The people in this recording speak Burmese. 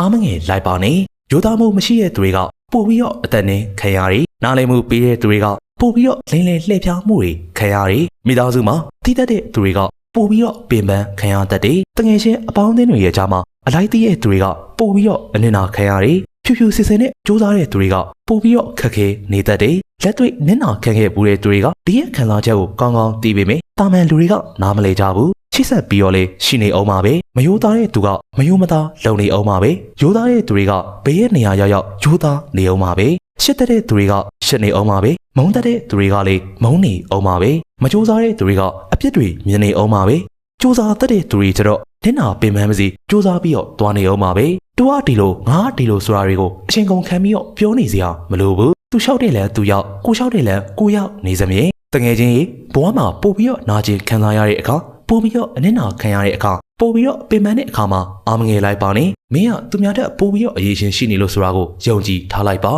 အားမငယ်လိုက်ပါနဲ့ရိုးသားမှုမရှိတဲ့သူတွေကပို့ပြီးတော့အသက်နဲ့ခံရတယ်နားလည်မှုပေးတဲ့သူတွေကပို့ပြီးတော့လင်းလင်းလှည့်ဖြားမှုတွေခံရတယ်မိသားစုမှာတိတတ်တဲ့သူတွေကပို့ပြီးတော့ပင်ပန်းခံရတတ်တယ်တငယ်ချင်းအပေါင်းအသင်းတွေရဲ့ကြားမှာအလိုက်သိတဲ့သူတွေကပို့ပြီးတော့အနစ်နာခံရတယ်ဖြူဖြူစစ်စစ်နဲ့စူးစမ်းတဲ့သူတွေကပို့ပြီးတော့ခက်ခဲနေတတ်တယ်လက်တွေ့နင့်နာခံခဲ့ဘူးတဲ့သူတွေကဒီရဲ့ခံစားချက်ကိုကောင်းကောင်းသိပေမယ့်တာမန်လူတွေကနားမလည်ကြဘူး ချိဆက်ပြီးတော့လေရှိနေအောင်ပါပဲမယိုးသားတဲ့သူကမယိုးမသားလုံနေအောင်ပါပဲယိုးသားတဲ့သူတွေကဘေးရဲ့နေရာရောက်ရောက်ယိုးသားနေအောင်ပါပဲရှစ်တဲ့တဲ့သူတွေကရှစ်နေအောင်ပါပဲမုန်းတဲ့သူတွေကလေမုန်းနေအောင်ပါပဲမကြိုးစားတဲ့သူတွေကအပြစ်တွေမြင်နေအောင်ပါပဲကြိုးစားတတ်တဲ့သူတွေကျတော့နင့်နာပင်ပန်းမစီကြိုးစားပြီးတော့တွားနေအောင်ပါပဲတူကဒီလိုငါကဒီလိုဆိုတာတွေကိုအချိန်ကုန်ခံပြီးတော့ပြောနေစရာမလိုဘူးသူလျှောက်တဲ့လမ်းသူရောက်ကိုလျှောက်တဲ့လမ်းကိုရောက်နေစမြင်တငယ်ချင်းရေဘဝမှာပို့ပြီးတော့နာကျင်ခံစားရတဲ့အခါ ပို့ပြီးတော့အနစ်နာခံရတဲ့အခါပို့ပြီးတော့ပင်ပန်းတဲ့အခါမှာအာမငယ်လိုက်ပါနဲ့မင်းကသူများတက်ပို့ပြီးတော့အရေးရှင်ရှိနေလို့ဆိုတာကိုယုံကြည်ထားလိုက်ပါ